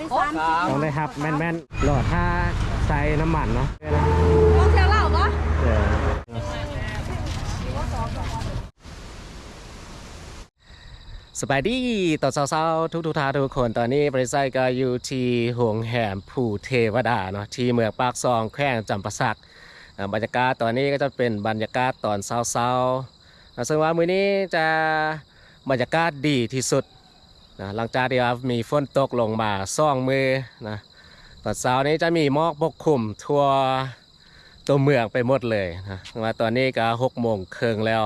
ได้สามสิบต้องได้ครับแม่นๆหลอดถ้าใส่น้ำมันเนาะต้องเที่ยวเหล่าก็เออสบายดีตอนเช้าๆทุกทุกๆท่านทุกคนตอนนี้บริษัทก็อยู่ที่ห่วงแหมผู้เทวดาเนาะที่เมืองปากซองแขวงจำปาสักอ่าบรรยากาศตอนนี้ก็จะเป็นบรรยากาศตอนเช้าๆนะซึ่งว่ามื้อนี้จะบรรยากาศดีที่สุด นะหลังจากที่ว่ามีฝนตกลงมาซ่องมือนะตอนเช้านี้จะมีหมอกปกคลุมทั่วตัวเมืองไปหมดเลยนะว่าตอนนี้ก็หกโมงครึ่งแล้ว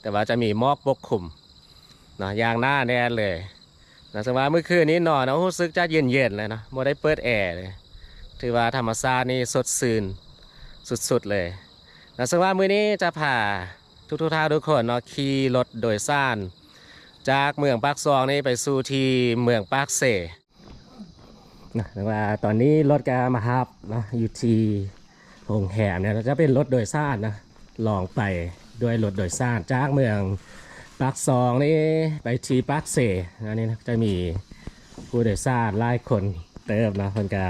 แต่ว่าจะมีหมอกปกคลุมนะอย่างหน้าแน่เลยนะสมว่าเมื่อคืนนี้นอนนะรู้สึกจะเย็นๆเลยนะไม่ได้เปิดแอร์เลยถือว่าธรรมชาตินี่สดชื่นสุดๆเลยนะสมว่ามื้อนี้จะพาทุกๆท่านทุกคนเนาะขี่รถโดยสาร จากเมืองปากซองนี่ไปสู่ที่เมืองปากเสนะแต่ว่าตอนนี้รถก็มาฮับนะอยู่ที่โรงแรมเนี่ยจะเป็นรถโดยสารนะลองไปด้วยรถโดยสารจากเมืองปากซองนี่ไปที่ปากเสอันนี้นะจะมีผู้โดยสารหลายคนเติมนะคนก็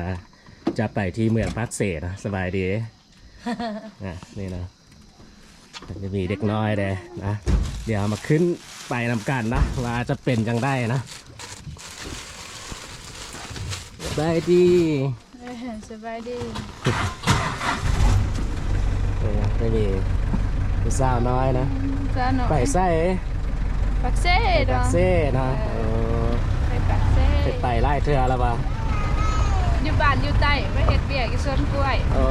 จะไปที่เมืองปากเสนะสบายดีอะนี่นะ จะมีเด็กน้อยเลยนะเดี๋ยวมาขึ้นไปนำกันนะว่าจะเป็นจังได้นะสบายดีสบายดีนี่นะไม่มีผู้สาวน้อยนะจ้าหนูไปใส่ปักเซ่ไปเนาะเซ่เนาะเออไปปักเซ่ไปไต่ไล่เทือแล้วปะอยู่บ้านอยู่ใต้ไปเฮ็ดเบียกอยู่สวนกล้วยโอ้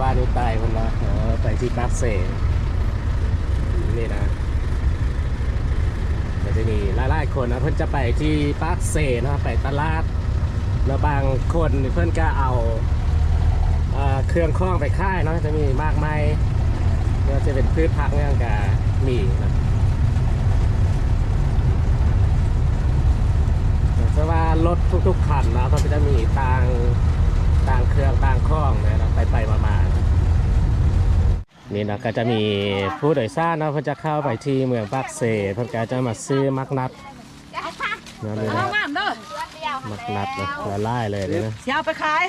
บ้านอยู่ใต้คนละเออไปที่ปากเซ่ นี่นะก็จะมีหลายๆคนนะเพื่อนจะไปที่ปากเซนะไปตลาดแล้วบางคนเพื่อนก็เอาเอ่อเครื่องคล้องไปค่ายเนาะจะมีมากมายไม่ว่าจะเป็นพืชผักเนี่ยก็มีนะเพราะว่ารถทุกๆคันนะเขาก็จะมีต่างต่างเครื่องต่างข้องนะไปไปมามา นี่นะก็จะมีผู้โดยสารนะเพิ่นจะเข้าไปที่เมืองปากเซเพิ่นก็จะมาซื้อมักนัดนะนี่นะงามเด้อมักนัดนะละลายเลยนี่นะเสียไปขาย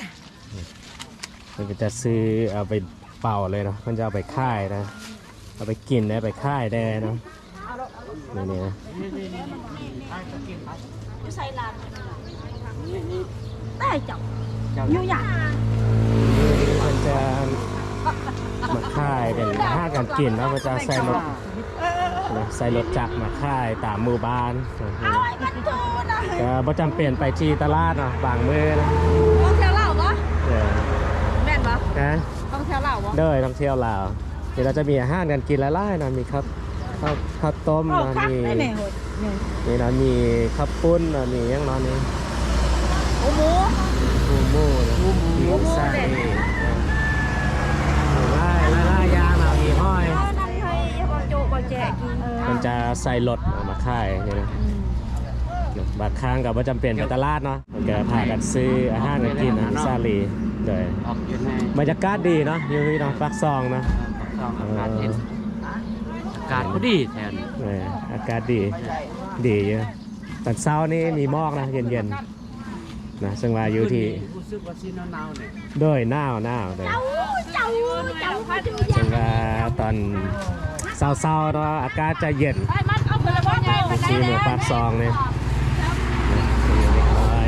เพิ่นก็จะซื้อเอาไปเป่าเลยเนาะเพิ่นจะเอาไปค่ายนะเอาไปกินได้ไปค่ายได้เนาะนี่นี่นะได้เจ้าอยู่หยังมันจะ มาค่ายเป็นห้ากันกินแล้วมันจะใส่รถนะใส่รถจักรมาค่ายตามหมู่บ้านก็บ่จำเป็นไปที่ตลาดเนาะบางมือนะต้องเที่ยวเหล่าก็เออแม่นบ่นะต้องเที่ยวเหล่าบ่เด้อท่องเที่ยวลาวเดี๋ยวเราจะมีอาหารกันกินหลายๆเนาะมีข้าวข้าวข้าวต้มเนาะมีมีเนาะมีข้าวปุ้นเนาะมีหยังเนาะนี่โอ้โหหมูหมูเนาะมีไส้เนาะหลายหลายๆอย่างเนาะมีห้อย เอานั่นให้บ่โจบ่ แจกกินมันจะใส่รถเอามาค่ายนี่นะบางครั้งก็บ่จำเป็นไปตลาดเนาะมันก็พากันซื้ออาหารกันกินอาหารซาลีเลยออกอยู่ในบรรยากาศดีเนาะอยู่ที่เนาะปักซองเนาะปากซองอากาศเย็นอากาศก็ดีแทนเอออากาศดีดีเยอะตอนเช้านี่มีหมอกนะเย็นๆนะซึ่งว่าอยู่ที่รู้สึกว่าซีหนาวๆเนี่ยโดยหนาวหนาวเลยเจ้าเจ้าพัดซึ่งว่าตอน เช้าๆเนาะอากาศจะเย็นไปมันเอาผลไม้ใหญ่มาได้ที่เมืแล้องวปากซองเนี่ยมีเล็กน้อย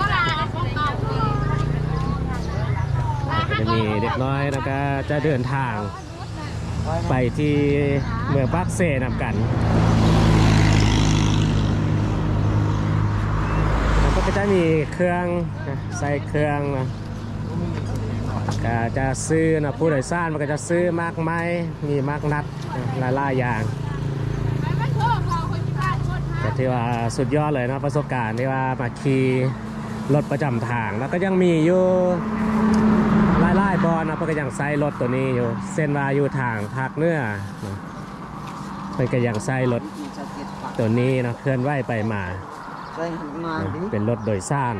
มาลาของเก่าก็จะมีเด็กน้อยแล้วก็จะเดินทาง ไปที่เมืองปักเซนำกันแล้วก็จะมีเครื่องนะใส่เครื่องนะ ก็จะซื้อนะผู้โดยสารมันก็จะซื้อมากไม้มีมากนัดหลายหลายๆอย่างแต่ที่ว่าสุดยอดเลยนะประสบการณ์ที่ว่ามาขี่รถประจำทาง แล้วก็ยังมีอยู่ไล่ไล่บอลนะเพื่นก็ยังใส่รถตัวนี้อยู่เส้นว่าอยู่ทางภาคเหนือนะเพื่นก็ยังใส่รถตัวนี้นะเคลื่อนไหวไปมาใช่มานะดิเป็นรถโดยสาร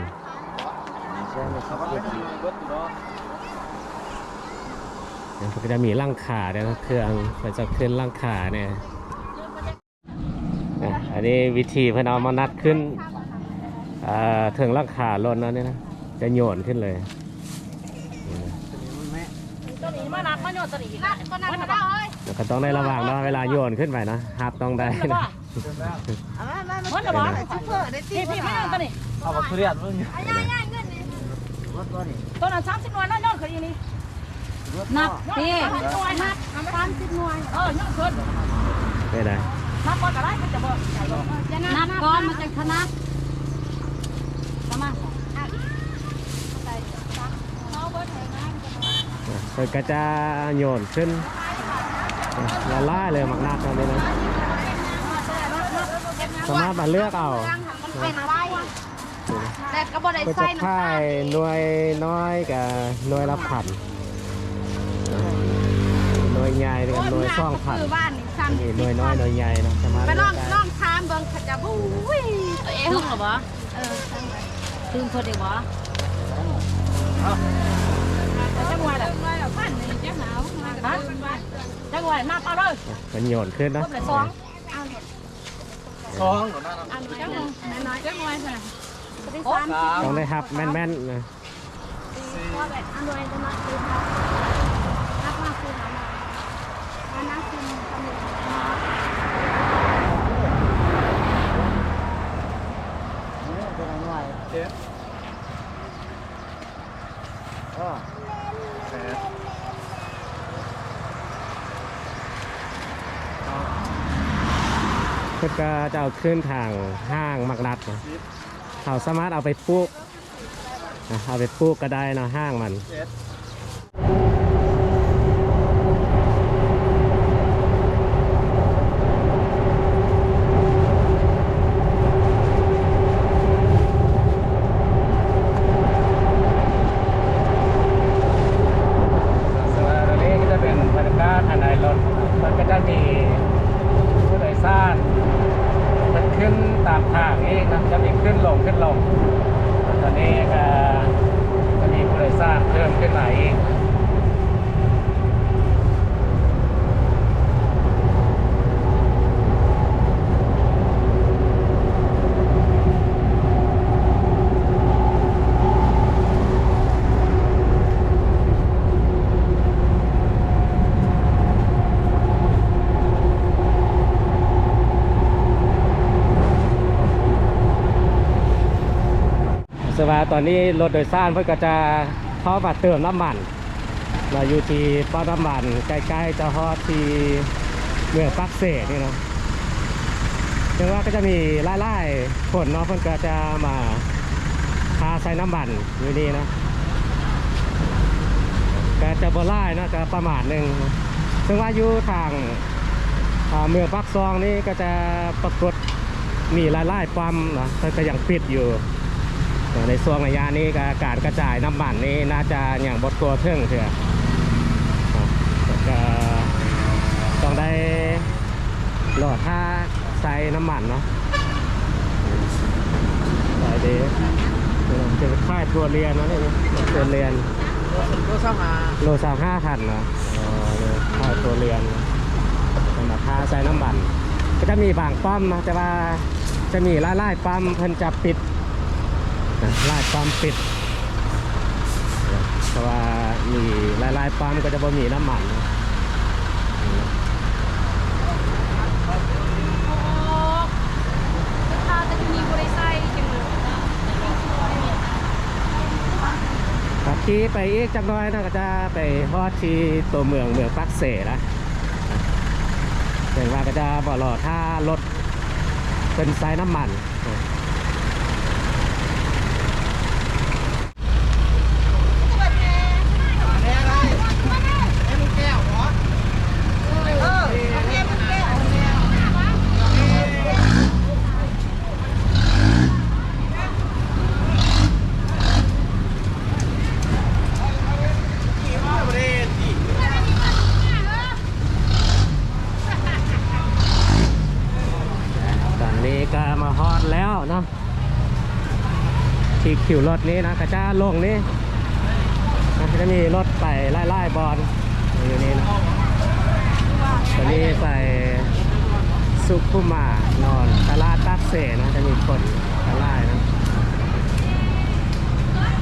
ใช่เลยครับนะเพื่นก็จะมีร่างขาเนี่ยนะเครื่องมันจะขึ้นร่างขาเนี่ยนะอันนี้วิธีเพื่อนเอามานัดขึ้นอ่าถึงหลังคารถนั้นนี่นะจะโยนขึ้นเลยตัวนี้มานักมาโยนตัวนี้นักก็นักมาได้เอ้ยแล้วก็ต้องได้ระวังเนาะเวลาโยนขึ้นไปนะฮับต้องได้นะมันจะบอกพี่พี่ไม่โยนตัวนี้เอาบักทุเรียนมึงง่ายง่ายเงินนี่รถตัวนี้ตัวนั้นสามสิบหน่วยแล้วโยนขึ้นอีนี่นับพี่พี่ห น่วยนับสามสิบหน่วยเออโยนขึ้นไม่ได้นับก่อนก็ได้มันจะบอกใหญ่ลงนับก้อนมันจะคณะประมาณเพิ่นก็จะโยนขึ้นละลายเลยมักนักตอนนี้นะสามารถมาเลือกเอามันเป็นอะไรแต่ก็บ่ได้ก็จะใส่น้ำค่าตาลยหน่วยน้อยกับหน่วยละพันห น่วยใหญ่กับหน่วยสองพันคือบ้านนี่นี่หน่วยน้อยหน่วยใหญ่นะสามาไปลองลองทามเบิ่งขจะบู้ยตัวเองหรอวะเออสั่งไปตึงคนเดียววะจังหวะละพันนี่จังหวะจังหวะนับเอาเลยมันโยนขึ้นนะสองสองจังหวะน้อยจังหวะใช่สามต้องได้ครับแม่นๆนะอันด้วยจะมาคือนับมาคือหามานับคือทำอยู่ ตัวหน่อย เจ๊อ๋อแปดเพื่อก็จะเอาขึ้นทางห้างมักนัดนะเขาสามารถเอาไปปลูกนะเอาไปปลูกก็ได้นะห้างมัน เจ็ด ส่วนตรงนี้ก็จะเป็นบรรยากาศภายในรถ มันก็จะมีผู้โดยสารมัน ขึ้นตามทางนี้นะจะมีขึ้นลงขึ้นลงตอนนี้ก็จะมีผู้โดยสารเพิ่มขึ้นมาอีก ตอนนี้รถโดยสารเพื่อก็จะเข้ามาเติมน้ำมันเราอยู่ที่ปั๊มน้ำมันใกล้ๆจะฮอดที่เมืองปักเสนี่เนาะถึงว่าก็จะมีไล่ๆคนเนาะเพิ่นก็จะมาพาใส่น้ำมันอยู่นี่นะก็จะบ่ไล่นาะจะประมาณหนึ่งถึงว่าอยู่ทางาเมืองปักซองนี่ก็จะปรากฏมีไล่ๆปั๊มนะเพิ่ก็ยังปิดอยู่ ในช่วงระยะนี้ก็การกระจายน้ำมันนี่น่าจะอย่างบดตัวเทิงเถอะครับแล้วก็ต้องได้หลอดท่าใส่น้ำมันเนาะใส่ดีจะเป็นค่ายตัวเรียนเนาะนี่ตัวเรียนตัวสมาโลสามห้าพันเนาะอ๋อเนี่ยค่ายตัวเรียนสำหรับท่าใส่น้ำมัน ก็จะมีบางปั๊มนะแต่ว่าจะมีไล่ๆปั๊มเพิ่นจะปิด นะลายปั๊มปิดเพราะว่ามีหลายๆปั๊มก็จะบ่มีน้ำมันนะถ้าจะมีบริษัทจังเลยครับขี่ไปอีกจักหน้อยนะก็จะไปฮอดที่ตัวเมืองเมืองปักเสนะเห็นว่าก็จะบ่รอถ้ารถเป็นไซน้ำมัน ตอนนี้ก็มาฮอดแล้วเนาะ ที่คิวรถนี้นะกระจ้าลงนี่จะมีรถไปไล่ๆบอลอยู่นี่นะตอนนี้ใส่ซุปเปอร์มานอนตลาดตักเสนะจะมีคนตลาดนะ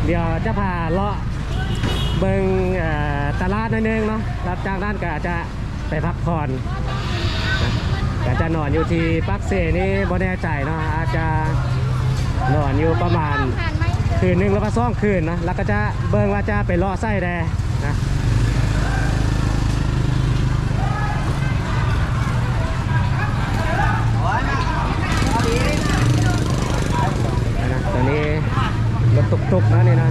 เดี๋ยวจะพาเลาะเบิงตลาดนิดนึงเนาะรับจ้ากนั้นก็จะไปพักผ่อนนะก็จะนอนอยู่ที่ปักเซนี่บ่แน่ใจเนาะอาจจะนอนอยู่ประมาณ คืนหนึ่งแล้วก็ซ่องคืนนะแล้วก็จะเบิ่งว่าจะไปเลาะไส้แดนะนะตอนนี้รถตุกๆนะนี่นะ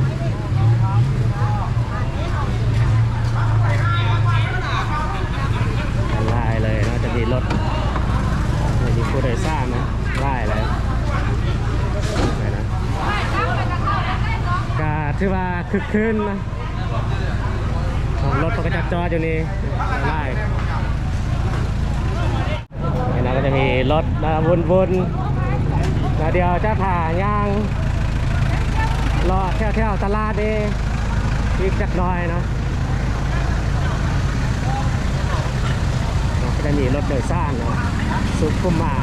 ไล่เลยนะจะมีรถจะมีผู้โดยสารนะไล่เลยไปนะ ก็ถือว่า คึกคืนนะรถก็จะจอดอยู่นี่ไล่เห็นนะก็จะมีรถนะวนๆแล้วเดี๋ยวจะผ่าย่างรอแถวๆตลาดนี่อีกจักน่อยนะก็จะมีรถโดยสารนะสุขุมมา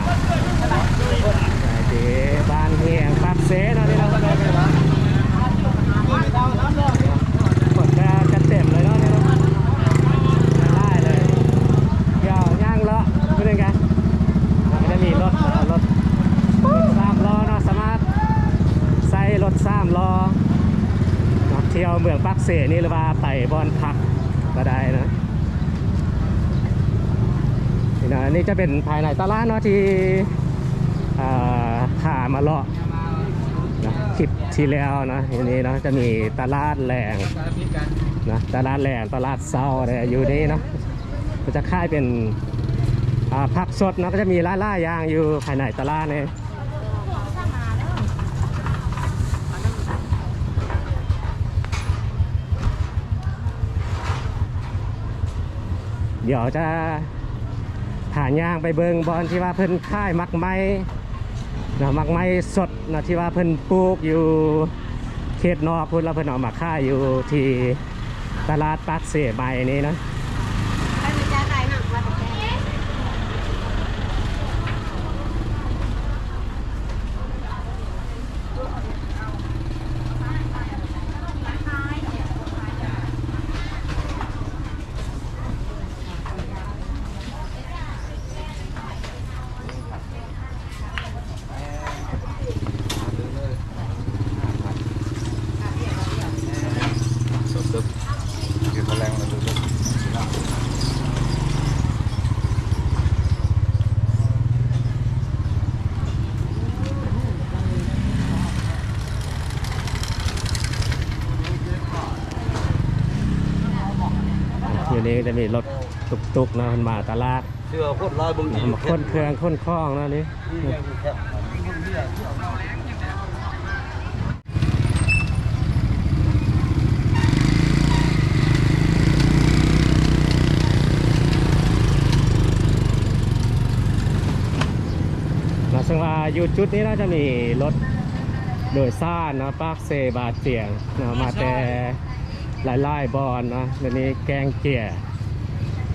ไอ้เจ๊บ้านเฮียงปากเสนะนี่นะ กดจะจะเต็มเลยเนาะเนี่ยเนาะได้เลยเดี๋ยวย่างเลาะเป็นไงมันก็จะมีรถรถสามล้อเนาะสามารถใส่รถสามล้อเนาะเที่ยวเมืองปักเสนี่หรือว่าไปบอนพักก็ได้นะนี่นะนี่จะเป็นภายในตลาดเนาะที่อ่าขามาเลาะ คลิปที่แล้วนะทีนี้นะจะมีตลาดแรงนะตลาดแรงตลาดเศร้าอะไรอยู่นี่นะก็จะค่ายเป็นผักสดนะก็จะมีล่าล่ายางอยู่ภายในตลาดเนี่ยเดี๋ยวจะผ่านย่างไปเบิงบอลที่ว่าเพิ่นค่ายมักไม้ นะมักไม้สดนะที่ว่าเพิ่นปลูกอยู่เขตนอกพุ่นแล้วเพิ่นเอามาค่ายอยู่ที่ตลาดปากเสใบนี้นะ ใครมีจ้าใครหนักวัดแก สดๆกินแมลงมาดูดู อยู่นี้จะมีรถตุกๆนะมันมาตลาดเชื่อโคตรลายบางทีมาค้นเครื่องค้นคล้องนะนี่นะซึ่งว่าอยู่จุดนี้น่าจะมีรถโดยสารนะปากเซบาเตียงนะมาแต่ หลายบอนนะเดี๋ยวนี้แกงเกีย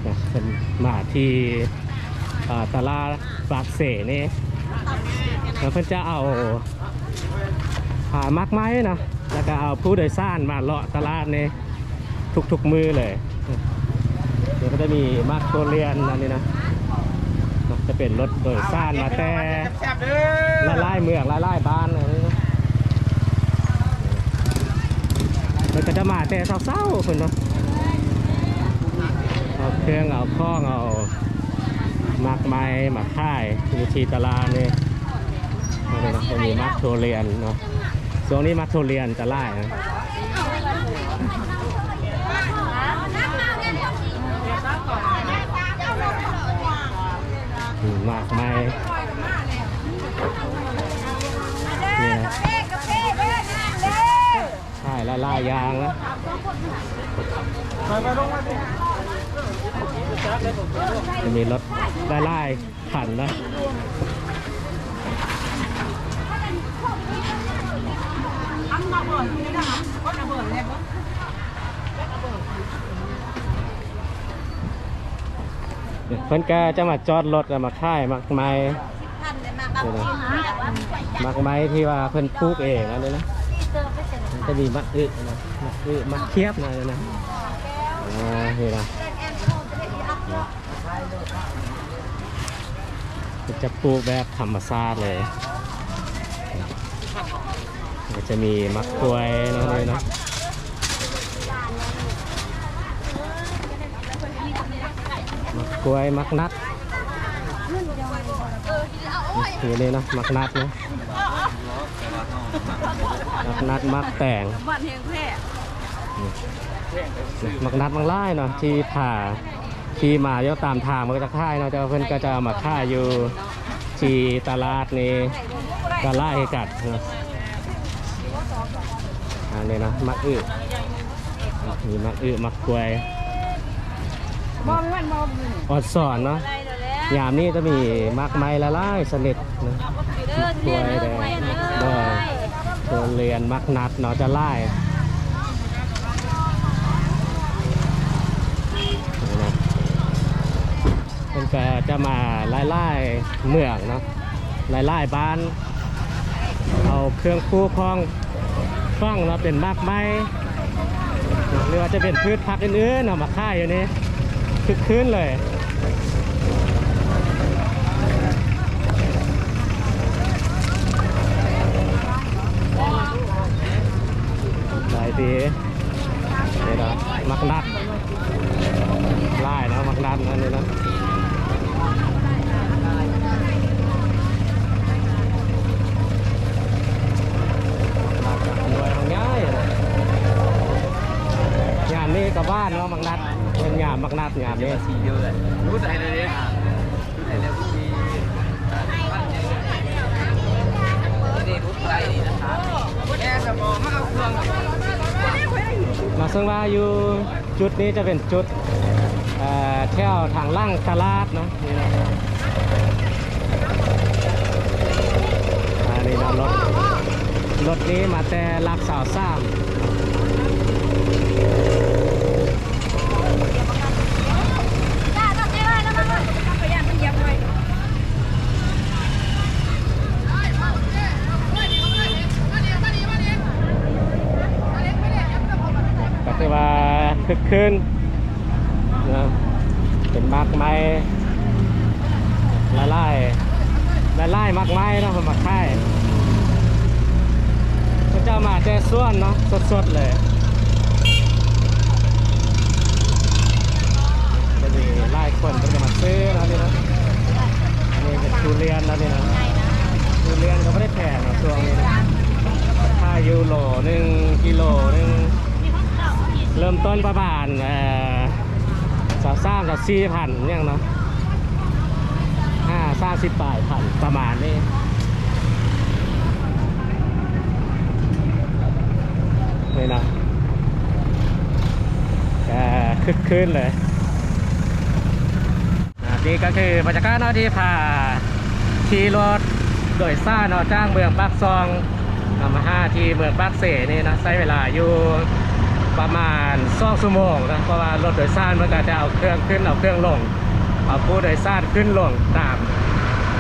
นะเป็นมาที่ตลาดปากเสนี่แล้วเพิ่นจะเอาหามักไม้นะแล้วก็เอาผู้โดยสารมาเลาะตลาดนี่ทุกๆมือเลย เดี๋ยวก็จะมีมาร์คโทเรียนอันนี้นะจะเป็นรถโดยสารมาแต่ละลายเมืองละลายบ้านอะไรนี้นะ มันก็จะมาแต่เศร้าๆคนเนาะเอาเครื่องเอาข้องเอามักไม้มาค่ายอยู่ที่ตลาดนี่นี่นะจะมีมาร์คโทเรียนเนาะช่วงนี้มาร์คโทเรียนจะไล่นะมากไมายนี่นะ ใช่ละลายยางนะจะมีรถละลายขันนะเพิ่นก็จะมาจอดรถแล้วมาค่ายมากมายท่านเลยมาบังคับแต่ว่ามากไม้ที่ว่าเพิ่นปลูกเองอันนี้นะที่เจอไปเสร็ จะมีมักอึนะมักอึมักเคียบน่อยนะอ่านี่นะจะปลูกแบบธรรมชาติเลยก็จะมีมักกล้วยนะเลยเนาะมักกล้วยมักนัดนี่นี่เนาะมักนัดเนาะ มักนัดมักแต่งบ้านเฮงแพร่มักนัดมังไล่เนาะที่ผ่าที่มาเดี๋ยวตามทางมันก็จะค่ายเนาะแต่ว่าเพิ่นก็จะเอามาค่ายอยู่ที่ตลาดนี่ตลาดให้จัดเนาะอันนี้นะมักอึมีมักอึมักกล้วยมองมันมองมันอดสอนเนาะอะไรแล้วยามนี้จะมีมักไม้ละลายสนิทนะเด้อเด้อเด้อ ตัวเรียนมักนัดเนาะจะไล่คนก็จะมาไล่ไล่เมืองเนาะไล่ไล่บ้าน เอาเครื่องคู่ครองฟังเนาะเป็นมากไม้หรือว่าจะเป็นพืชผักอื่นๆเอาะมาค่ายอยู่นี่คึกคืนเลย สีนี่นะมักนัดไล่นะมักนัดนะนี่นะมักนัดรวยของานะงานนี้กับบ้านเนาะมักนัดเป็นงานมักนัดงานนี้สีเยอะรู้ใจเลยเนี่ยรู้ใจแล้วพี่นี่รู้ใจนี่นะครับแค่สมองมาเอาเครื่อง มาซึ่งว่าอยู่จุดนี้จะเป็นจุดเที่ยวทางล่างตลาดเนาะนี่นะอันนี้นะรถรถนี้มาแต่ลักสาวซ้ำ จ้าต้องเจ๊ไว้นะมัน พยายามมันเหยียบไว้ ก็คือว่า คึกคืนนะเป็นมากไม้ละลายละลายมากไม้เนาะมาค่ายพระเจ้ามาแต่ส่วนเนาะสดๆเลยจะมีไล่คนเพิ่นก็มาซื้อแล้วนี่นะนนี้เป็นทุเรียนแล้วนี่นะทุเรียนก็ไม่ได้แพงนะช่วงนี้นะค่ายูโรหนึ่งกิโลหนึ่ง เริ่มต้นประมาณสามสามกับสี่พันเนี่ยเนาะห้าสามสิบปลายพันประมาณนี้นี่นะคึกคืนเลยนี่ก็คือบรรยากาศเนาะที่พาขี่รถโดยซ่าเนาะจ้างเมืองปากซองนำมาห้าที่เมืองปากเสนี่นะใช้เวลาอยู่ ประมาณสองชั่วโมงนะเพราะว่ารถโดยสารมันก็จะเอาเครื่องขึ้นเอาเครื่องลงเอาผู้โดยสารขึ้นลงตาม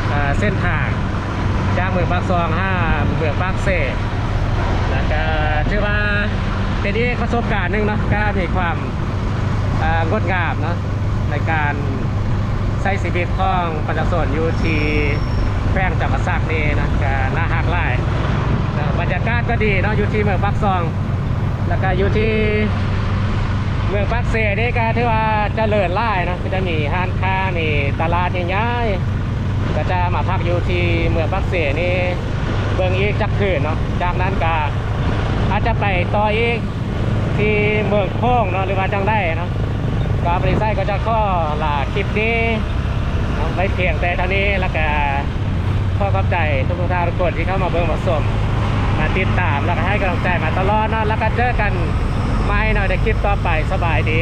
เอ่อเส้นทางจากเมืองปากซองห้าเมืองปากเสแล้วก็ถือว่าเป็นอีกประสบการณ์หนึ่งเนาะก็มีความงดงามเนาะในการใช้ชีวิตของประชาชนอยู่ที่แขวงจำปาสักนี่นะก็น่าฮักหลายบรรยากาศก็ดีเนาะอยู่ที่เมืองปากซอง แล้วก็อยู่ที่เมืองปักเสนี่ก็ถือว่าเจริญไล่นะก็จะมีห้านค้ามีตลาดใหญ่ๆก็จะมาพักอยู่ที่เมืองปักเสนี่เบิ่งอีกจักคืนเนาะจากนั้นก็อาจจะไปต่ออีกที่เมืองโค้งเนาะหรือว่าจังได้เนาะก็บริษัทก็จะข้อลาคลิปนี้ไว้เพียงแต่เท่านี้แล้วก็ข้อขอบใจทุกท่านทุกคนที่เข้ามาเบิ่งมาชม มาติดตามแล้วก็ให้กำลังใจมาตลอดเนาะแล้วก็เจอกันไม่หน่อยในคลิปต่อไปสบายดี